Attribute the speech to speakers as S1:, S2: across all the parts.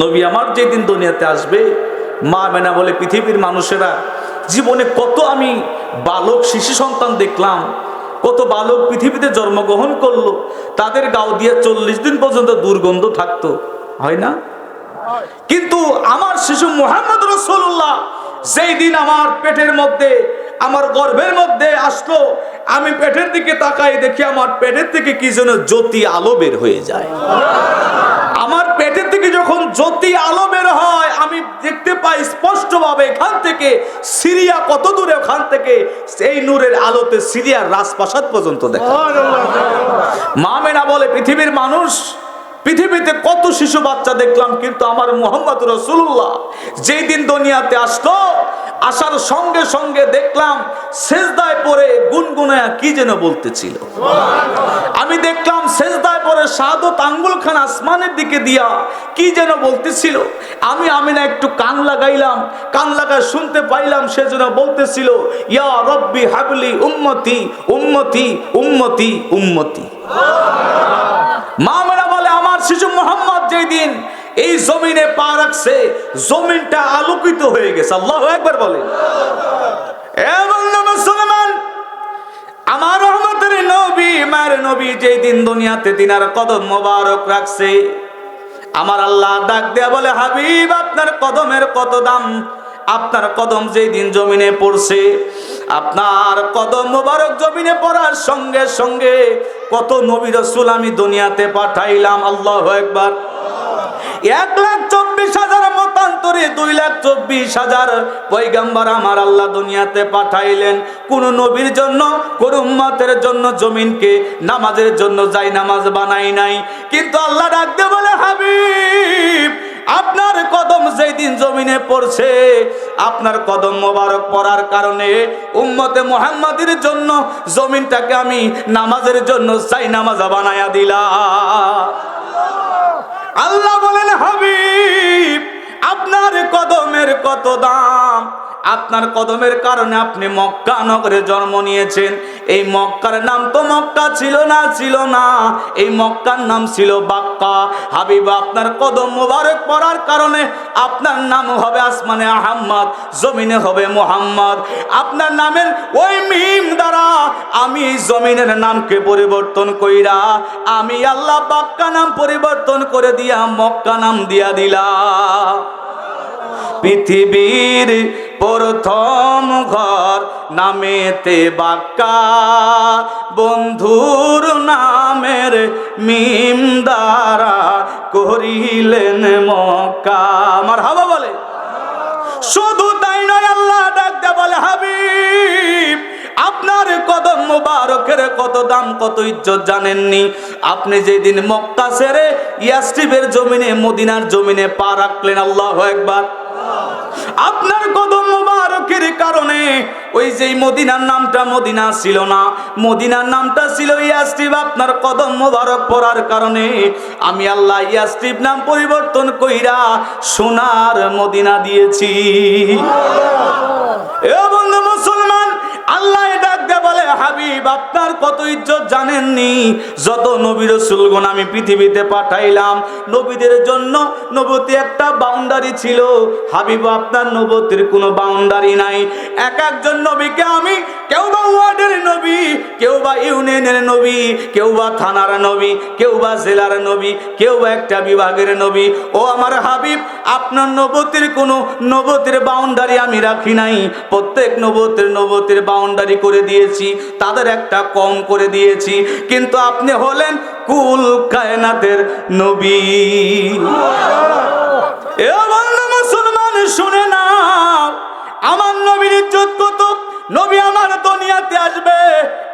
S1: নবী আমার যেদিন দুনিয়াতে আসবে, মা মেনা বলে পৃথিবীর মানুষেরা, জীবনে কত আমি বালক শিশু সন্তান দেখলাম, কত বালক পৃথিবীতে জন্মগ্রহণ করল, তাদের গাও দিয়ে চল্লিশ দিন পর্যন্ত দুর্গন্ধ থাকতো, হয় না? কিন্তু আমার শিশু মোহাম্মদ রসুল্লাহ যেই দিন আমার পেটের মধ্যে, আমার গর্ভের মধ্যে আসলো, আমি পেটের দিকে তাকাই দেখি আমার পেটের থেকে কি যেন জ্যোতি আলো বের হয়ে যায়। আমার পেটের থেকে যখন জ্যোতি আলো বের হয় আমি দেখতে পাই স্পষ্টভাবে এখান থেকে সিরিয়া কত দূরে ওখান থেকে সেই নূরের আলোতে সিরিয়ার রাজপ্রাসাদ পর্যন্ত দেখা মা মেনা বলে পৃথিবীর মানুষ পৃথিবীতে কত শিশু বাচ্চা দেখলাম কিন্তু আমার মোহাম্মদ রসুল্লাহ যেই দিন দুনিয়াতে আসলো আসার সঙ্গে সঙ্গে দেখলাম সেজদায় পরে গুনগুনায়া কি যেন বলতেছিল। আমি দেখলাম সেজদায় পরে সাদত আঙ্গুল খান আসমানের দিকে দিয়া কি যেন বলতেছিল। আমি আমি না একটু কান লাগাইলাম, কান লাগায় শুনতে পাইলাম সে যেন বলতেছিল, ইয়া রব্বি হাবলি উম্মতি উম্মতি উম্মতি উম্মতি। মা মেরা বলে, আমার শিশু মোহাম্মদ যেই দিন এই জমিনে পা রাখছে, জমিনটা আলোকিত হয়ে গেছে। আল্লাহ একবার বলে। আমার রহমতের নবী, মায়ের নবী যেই দিন দুনিয়াতে দিনার কদম মোবারক রাখছে, আমার আল্লাহ ডাক দেয়া বলে, হাবিব, আপনার কদমের কত দাম? আপনার কদম যেই দিন জমিনে পড়ছে, আপনার কদম মোবারক জমিনে পড়ার সঙ্গে সঙ্গে কত নবী রসুল আমি দুনিয়াতে পাঠাইলাম, আল্লাহ একবার এক লাখ চব্বিশ হাজার মতান্তরে, দুই লাখ চব্বিশ হাজার পৈগাম্বার আমার আল্লাহ দুনিয়াতে পাঠাইলেন। কোন নবীর জন্য, কোন জন্য জমিনকে, নামাজের জন্য যাই নামাজ বানাই নাই। কিন্তু আল্লাহ ডাকতে বলে, হাবিব, আপনার কদম যেই দিন জমিনে পড়ছে, আপনার কদম মোবারক পড়ার কারণে উম্মতে মোহাম্মদের জন্য জমিনটাকে আমি নামাজের জন্য চাই নামাজ বানায়া দিলাম। আল্লাহ বলেন হাবিব আপনার কদমের কত দাম? আপনার কদমের কারণে আপনি মক্কা নগরে জন্ম নিয়েছেন। এই মক্কার নাম তো মক্কা ছিল না ছিল না। এই মক্কার নাম ছিল বাক্কা। হাবিব, আপনার কদম মোবারক পড়ার কারণে আপনার নাম হবে আসমানে আহম্মদ, জমিনে হবে মোহাম্মদ। আপনার নামের ওই মিম দ্বারা আমি জমিনের নামকে পরিবর্তন কইরা আমি আল্লাহ বাক্কা নাম পরিবর্তন করে দিয়া মক্কা নাম দিয়া দিলা পৃথিবীর প্রথম ঘর নামেতে বাক্কা বন্ধুর নামের মিম দ্বারা করিলেন মক্কা। আমার হাবা বলে। শুধু তাই নয়, আল্লাহ ডাকতে বলে, হাবিব, আপনার কদম মুবারকের কত দাম, কত ইজ্জত জানেননি? আপনি যেদিন মক্কা ছেড়ে ইয়াস্টিবের জমিনে, মদিনার জমিনে পা রাখলেন, আল্লাহ একবার আপনার কদম মুবারকের কারণে ওই যে মদিনার নামটা মদিনা ছিল না, মদিনার নামটা ছিল ইয়াস্টিব আপনার কদম মুবারক পড়ার কারণে আমি আল্লাহ ইয়াস্টিব নাম পরিবর্তন কইরা সোনার মদিনা দিয়েছি। এ বন্ধু মুসলমান আল্লাহ ডাক দে বলে, হাবিব, আপনার কত ইজ্জত জানেননি? যত নবীর রসুলগণ আমি পৃথিবীতে পাঠাইলাম, নবীদের জন্য নবতী একটা বাউন্ডারি ছিল। হাবিব, আপনার নবতির কোনো বাউন্ডারি নাই। এক একজন নবীকে আমি কেউ বা ওয়ার্ডের নবী কেউ বা ইউনিয়নের নবী কেউ বা থানার নবী কেউ বা জেলার নবী কেউ বা একটা বিভাগের নবী। ও আমার হাবিব, আপনার নবতির কোনো নবতির বাউন্ডারি আমি রাখি নাই। প্রত্যেক নবতির নবতির বাউন্ডারি করে দিয়েছি, তাদের একটা কম করে দিয়েছি। কিন্তু আপনি হলেন কুল কায়নাতের নবী। দুনিয়াতে আসবে।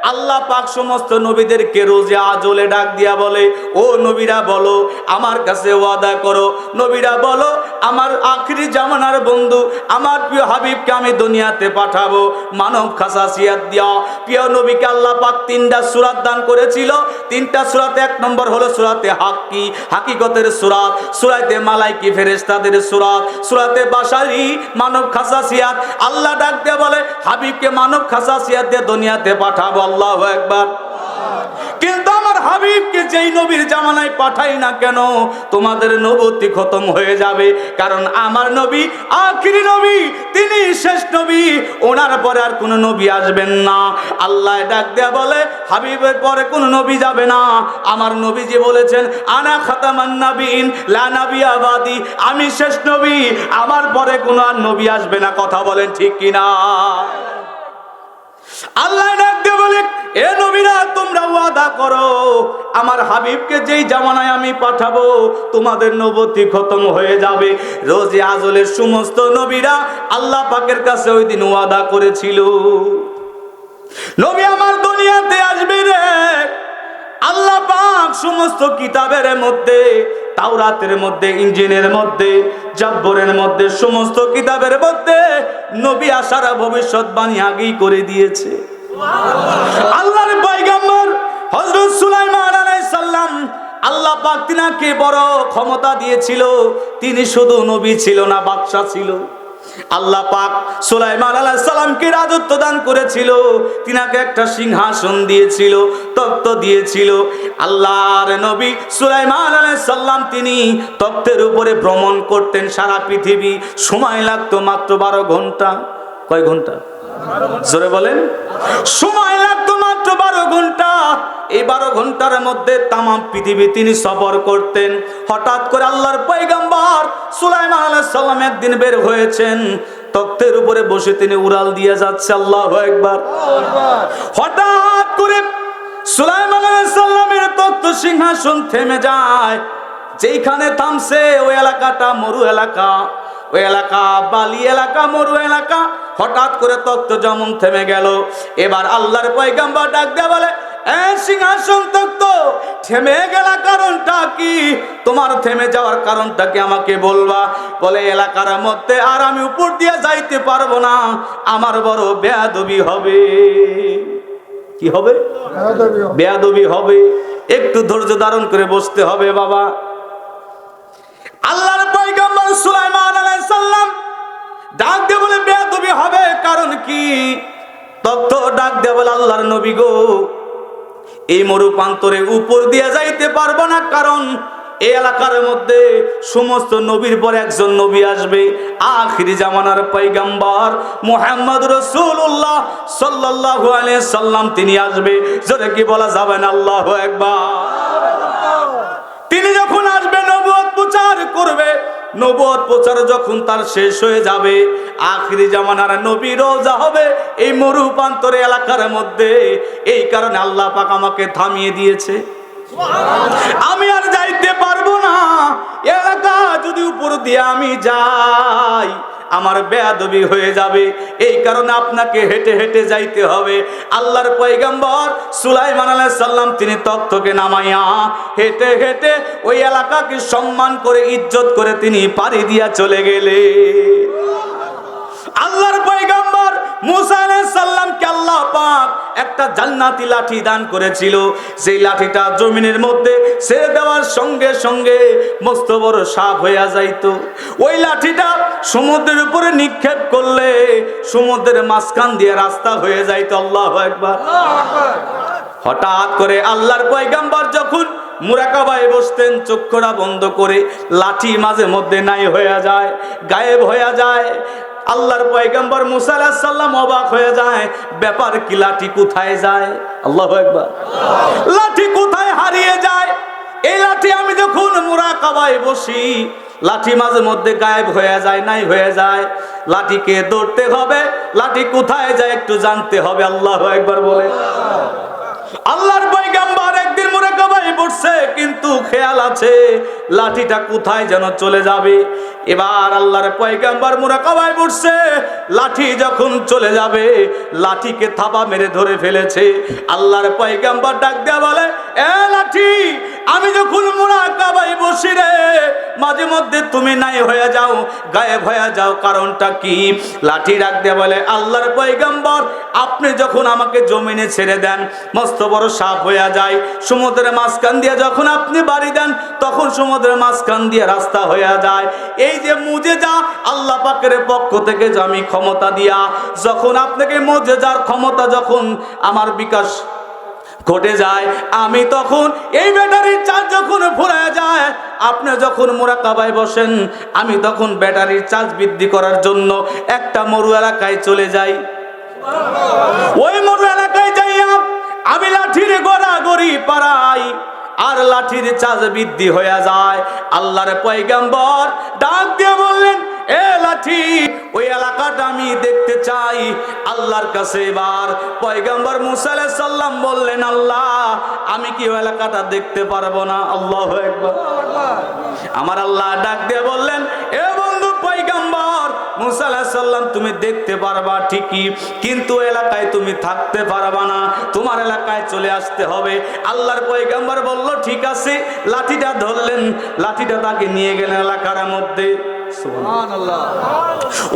S1: আল্লাহ পাক সমস্ত নবীদেরকে রোজে আজলে ডাক দিয়া বলে, ও নবীরা বলো, আমার কাছে ওয়াদা করো। নবীরা বলো, আমার আখরি জামানার বন্ধু, আমার প্রিয় হাবিবকে আমি দুনিয়াতে পাঠাবো। মানব খাসাসিয়াত দিয়া। প্রিয় নবীকে আল্লাহ পাক তিনটা সুরাত দান করেছিল। তিনটা সুরাতে এক নম্বর হলো সুরাতে হাক্কি, হাকিকতের সুরাত। সুরাতে মালাইকি ফেরেস্তাদের সুরাত। সুরাতে বাসারি মানব খাসা খাসাসিয়াত। আল্লাহ ডাক দিয়ে বলে, হাবিবকে মানব খাসাসিয়াত দিয়ে দুনিয়াতে পাঠাবো আল্লাহ একবার কিন্তু আমার হাবিবকে যেই নবীর জামানায় পাঠাই না কেন, তোমাদের নবতি খতম হয়ে যাবে। কারণ আমার নবী আখিরি নবী, তিনি শেষ নবী। ওনার পরে আর কোনো নবী আসবেন না। আল্লাহ ডাক দেয়া বলে, হাবিবের পরে কোনো নবী যাবে না। আমার নবীজি বলেছেন, আনা খাতামান নাবিন লা নাবি আমি শেষ নবী, আমার পরে কোনো আর নবী আসবে না। কথা বলেন ঠিক কিনা? আল্লাহ ডাকতে বলে, এ নবীরা, তোমরা ওয়াদা করো, আমার হাবিবকে যেই জামানায় আমি পাঠাবো, তোমাদের নবতী খতম হয়ে যাবে। রোজে আজলের সমস্ত নবীরা আল্লাহ পাকের কাছে ওই দিন ওয়াদা করেছিল। নবী, আমার দুনিয়াতে আসবে রে আল্লাহ পাক সমস্ত কিতাবের মধ্যে, তাওরাতের মধ্যে ইঞ্জিনের মধ্যে, জাব্বরের মধ্যে, সমস্ত কিতাবের মধ্যে নবী আসার ভবিষ্যৎবাণী আগেই করে দিয়েছে। আল্লাহর পয়গম্বর হযরত সুলাইমান আলাইহিস সালাম আল্লাহ পাক তিনাকে বড় ক্ষমতা দিয়েছিল। তিনি শুধু নবী ছিল না বাদশা ছিল। আল্লাহ পাক সুলাইমান আলাইহিস সালামকে রাজত্ব দান করেছিল। তিনাকে একটা সিংহাসন দিয়েছিল তত্ত্ব দিয়েছিল। আল্লাহর নবী সুলাইমান আলাইহিস সালাম তিনি তত্ত্বের উপরে ভ্রমণ করতেন সারা পৃথিবী। সময় লাগতো মাত্র বারো ঘণ্টা। কয় ঘণ্টা? জোরে বলেন। সময় লাগতো মাত্র বারো ঘণ্টা। এই বারো ঘণ্টার মধ্যে তাম পৃথিবী তিনি সফর করতেন। হঠাৎ করে আল্লাহর পৈগম্বর সুলাইমান আলাইহিস সালাম একদিন বের হয়েছেন। তক্তের উপরে বসে তিনি উড়াল দিয়ে যাচ্ছে, আল্লাহ একবার হঠাৎ করে সুলাইমান আলাইহিস সালামের তক্ত সিংহাসন থেমে যায়। যেইখানে থামছে ওই এলাকাটা মরু এলাকা। ওই এলাকা বালি এলাকা মরু এলাকা হঠাৎ করে তক্ত যেমন থেমে গেল। এবার আল্লাহর পয়গাম্বার ডাক দেয়া বলে সিংহাসন তক্ত থেমে গেলা কারণটা কি? তোমার থেমে যাওয়ার কারণটা কি আমাকে বলবা? বলে এলাকার মধ্যে আর আমি উপর দিয়ে যাইতে পারব না। আমার বড় বেয়াদবি হবে। কি হবে। বেয়াদবি হবে। একটু ধৈর্য ধারণ করে বসতে হবে বাবা। আল্লাহর পয়গম্বর সুলাইমান আলাইহিস সালাম ডাক দিয়ে বলে, বেয়াদবি হবে, কারণ কি? তত্ত্ব ডাক দিয়ে বলে, আল্লাহর নবী গো, এই মরুপান্তরে উপর দিয়ে যাইতে পারব না, কারণ এই এলাকার মধ্যে সমস্ত নবীর পর একজন নবী আসবে। আখিরি জামানার পৈগাম্বার মুহাম্মদ রসুল্লাহ আলাইহি সাল্লাম তিনি আসবে। জোরে কি বলা যাবে না? আল্লাহু একবার তিনি যখন আসবে নবুয়ত প্রচার করবে। নবত প্রচার যখন তার শেষ হয়ে যাবে, আখিরি জামানার নবী রোজা হবে এই মরুপান্তরে এলাকার মধ্যে। এই কারণে আল্লাহ পাক আমাকে থামিয়ে দিয়েছে। আমি আর যাইতে পারব না। এলাকা যদি উপর দিয়ে আমি যাই আমার বেয়াদবি হয়ে যাবে। এই কারণে আপনাকে হেঁটে হেঁটে যাইতে হবে। আল্লাহর পয়গম্বর সুলাইমান সালাম তিনি তত্ত্বকে নামাইয়া হেঁটে হেঁটে ওই এলাকাকে সম্মান করে, ইজ্জত করে তিনি পাড়ি দিয়া চলে গেলে আল্লাহর পয়গম্বর মুসা একটা লাঠি দান করেছিল। সেই লাঠিটা জমিনের মধ্যে দেওয়ার সঙ্গে সঙ্গে মস্ত বড় সাপ যাইতো। ওই লাঠিটা সমুদ্রের উপরে নিক্ষেপ করলে সমুদ্রের মাঝখান দিয়ে রাস্তা হয়ে যাইতো। আল্লাহ একবার হঠাৎ করে আল্লাহর পয়গাম্বার যখন মুরাকাবায় বসতেন, চক্ষুরা বন্ধ করে লাঠি মাঝে মধ্যে নাই হয়ে যায়, গায়েব হয়ে যায় আল্লাহর পয়গম্বর মুসা সালাম অবাক হয়ে যায়, ব্যাপার কি, লাঠি কোথায় যায়? আল্লাহ একবার লাঠি কোথায় হারিয়ে যায়? এই লাঠি আমি যখন মুরাকাবায় বসি, লাঠি মাঝে মধ্যে গায়েব হয়ে যায়, নাই হয়ে যায়। লাঠিকে ধরতে হবে, লাঠি কোথায় যায় একটু জানতে হবে, আল্লাহ একবার বলে। আল্লাহর একদিন পড়ছে কিন্তু খেয়াল আছে, লাঠিটা কোথায় যেন চলে যাবে। এবার আল্লাহর পয়গাম্বার মুরাকাবাই পড়ছে লাঠি যখন চলে যাবে, লাঠিকে থাবা মেরে ধরে ফেলেছে। আল্লাহর পয়গাম্বার ডাক দেওয়া বলে, এ লাঠি আমি যখন মুরাকাবাই বসি রে, মাঝে মধ্যে তুমি নাই হয়ে যাও, গায়েব হয়ে যাও, কারণটা কি? লাঠি দেয়া বলে, আল্লাহর পয়গাম্বর, আপনি যখন আমাকে জমিনে ছেড়ে দেন, মস্ত বড় সাপ হয়ে যায়, সমুদ্রের মাঝখান দিয়ে যখন আপনি বাড়ি দেন, তখন সমুদ্রের মাঝখান দিয়ে রাস্তা হয়ে যায়। এই যে মুজে যা আল্লাহ পাকের পক্ষ থেকে যে আমি ক্ষমতা দিয়া, যখন আপনাকে মুজে যার ক্ষমতা যখন আমার বিকাশ ঘটে যায়। আমি তখন এই ব্যাটারির চার্জ যখন ফুরায় যায়, আপনি যখন মোরাকাবায় বসেন, আমি তখন ব্যাটারির চার্জ বৃদ্ধি করার জন্য একটা মরু এলাকায় চলে যাই। ওই মরু এলাকায় যাইয়া আমি লাঠির গড়াগড়ি পাড়াই, আর লাঠির চার্জ বৃদ্ধি হয়ে যায়। আল্লাহর পয়গাম্বর ডাক দিয়ে বললেন, এ লাঠি ওই এলাকাটা আমি দেখতে চাই। আল্লাহর কাছে এবার পয়গাম্বর মুসা আলাইহিস সাল্লাম বললেন, আল্লাহ, আমি কি ওই এলাকাটা দেখতে পারব না? আল্লাহ আমার আল্লাহ ডাক দিয়ে বললেন, এ বন্ধু পয়গাম্বর মুসা আলাইহিস তুমি দেখতে পারবা ঠিকই, কিন্তু এলাকায় তুমি থাকতে পারবা না। তোমার এলাকায় চলে আসতে হবে। আল্লাহর পয়গাম্বর বলল, ঠিক আছে। লাঠিটা ধরলেন, লাঠিটা তাকে নিয়ে গেলেন এলাকার মধ্যে।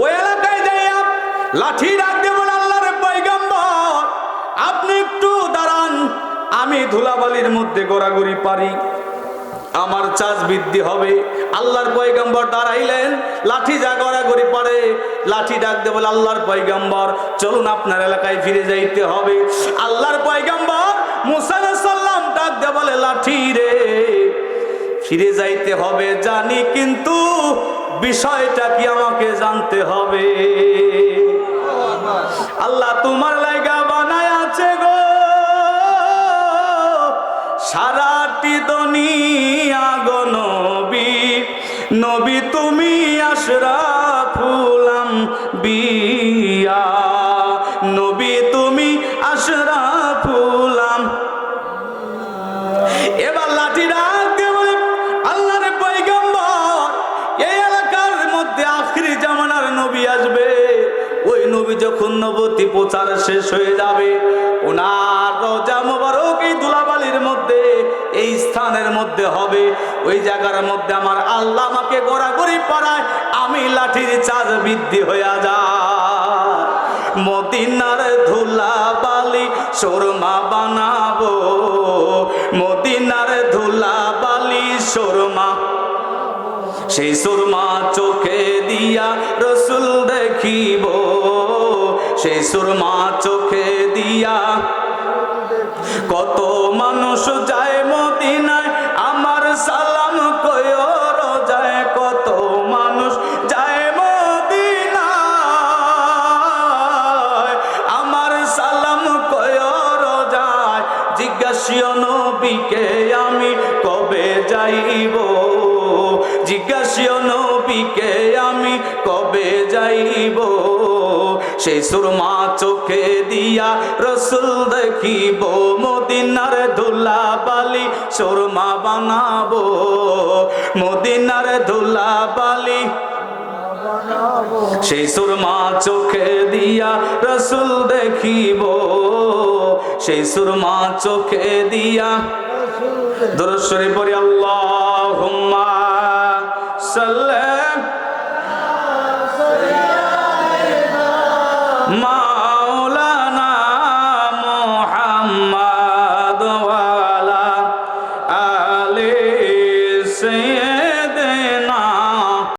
S1: ওই এলাকায় যাইয়া লাঠি রাখতে বলে আল্লাহর পয়গাম্বর, আপনি একটু দাঁড়ান। আমি ধুলাবালির মধ্যে গোড়াগড়ি পারি। আমার চাষ বৃদ্ধি হবে। আল্লাহর পয়গাম্বর দাঁড়াইলেন। লাঠি যা গড়াগড়ি পারে। লাঠি ডাকতে বলে, আল্লাহর পয়গাম্বর, চলুন আপনার এলাকায় ফিরে যাইতে হবে। আল্লাহর পয়গাম্বর মুসা আলাইহিস সাল্লাম ডাকতে বলে, লাঠি রে, ফিরে যাইতে হবে জানি, কিন্তু বিষয়টা কি আমাকে জানতে হবে? আল্লাহ তোমার লাইগা বানায় আছে গো। সারাটি দনি গো নবী। নবী তুমি আশরাফুলাম নবী যখন নবতী প্রচার শেষ হয়ে যাবে, ওনার রোজা মোবারক এই দুলাবালির মধ্যে, এই স্থানের মধ্যে হবে। ওই জায়গার মধ্যে আমার আল্লাহ আমাকে গড়াগড়ি পাড়ায় আমি লাঠির চার্জ বৃদ্ধি হয়ে যায়। মদিনার ধুলা বালি শোরমা বানাবো, মদিনার ধুলা বালি শোরমা সেই সুরমা চোখে দিয়া রসুল দেখিব। সেই সুরমা চোখে দিয়া কত মানুষ যায় মদিনায়, আমার সালাম জিজ্ঞাসীয় নবীকে আমি কবে যাইব? জিজ্ঞাসীয় নবীকে আমি কবে যাইব? সেই সুরমা চোখে দিয়া রসুল দেখিব, মদিনার ধুলা বালি সুরমা বানাবো। মদিনার ধুলা বালি সেই সুরমা চোখে দিয়া রসুল দেখিব। সেই সুরমা চোখে দিয়া। দুরস্বরী পরি আল্লাহ সাল্লাম